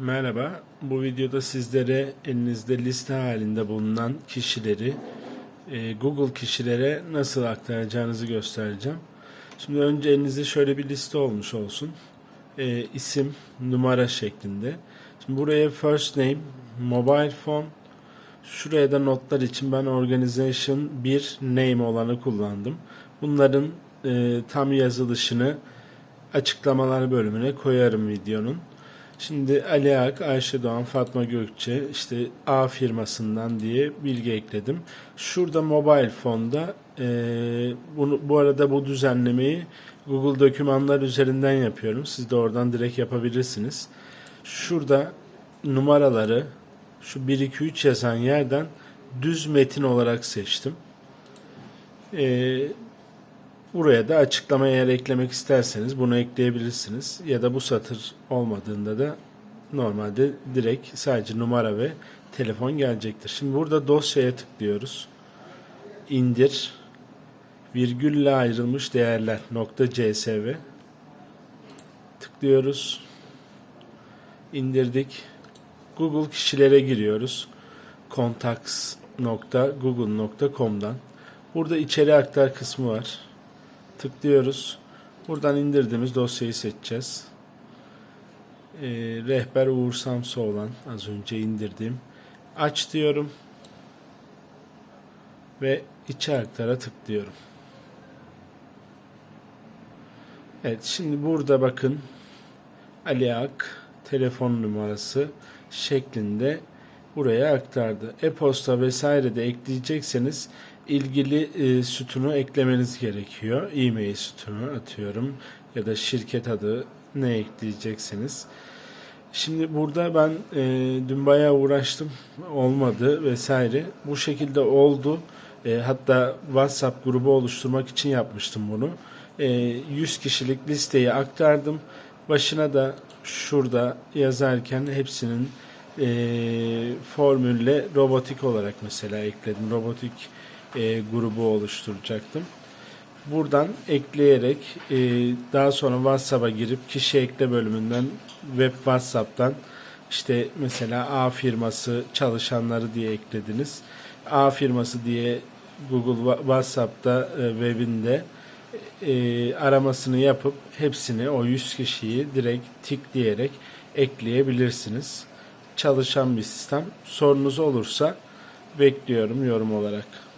Merhaba. Bu videoda sizlere elinizde liste halinde bulunan kişileri e, Google kişilere nasıl aktaracağınızı göstereceğim. Şimdi önce elinizde şöyle bir liste olmuş olsun. E, isim, numara şeklinde. Şimdi buraya first name, mobile phone, şuraya da notlar için ben organization bir name olanı kullandım. Bunların e, tam yazılışını açıklamalar bölümüne koyarım videonun. Şimdi Ali Ak, Ayşe Doğan, Fatma Gökçe işte A firmasından diye bilgi ekledim. Şurada mobile fonda e, bunu, bu arada bu düzenlemeyi Google dokümanlar üzerinden yapıyorum. Siz de oradan direkt yapabilirsiniz. Şurada numaraları şu 1 2 3 yazan yerden düz metin olarak seçtim. E, Buraya da açıklama yer eklemek isterseniz bunu ekleyebilirsiniz. Ya da bu satır olmadığında da normalde direkt sadece numara ve telefon gelecektir. Şimdi burada dosyaya tıklıyoruz. İndir. Virgülle ayrılmış değerler nokta csv. Tıklıyoruz. İndirdik. Google kişilere giriyoruz. contacts.google.com'dan. Burada içeri aktar kısmı var tıklıyoruz. Buradan indirdiğimiz dosyayı seçeceğiz. Ee, rehber Uğur Samsı olan az önce indirdiğim. Aç diyorum. Ve içe aktara tıklıyorum. Evet şimdi burada bakın Ali Ak telefon numarası şeklinde buraya aktardı. E-posta vesaire de ekleyecekseniz ilgili e, sütunu eklemeniz gerekiyor. E-mail sütunu atıyorum ya da şirket adı ne ekleyeceksiniz. Şimdi burada ben e, dün bayağı uğraştım. Olmadı vesaire. Bu şekilde oldu. E, hatta WhatsApp grubu oluşturmak için yapmıştım bunu. E, 100 kişilik listeyi aktardım. Başına da şurada yazarken hepsinin e, formülle robotik olarak mesela ekledim. Robotik e, grubu oluşturacaktım. Buradan ekleyerek e, daha sonra WhatsApp'a girip kişi ekle bölümünden web WhatsApp'tan işte mesela A firması çalışanları diye eklediniz. A firması diye Google WhatsApp'ta e, webinde e, aramasını yapıp hepsini o 100 kişiyi direkt tıklayarak ekleyebilirsiniz. Çalışan bir sistem. Sorunuz olursa bekliyorum yorum olarak.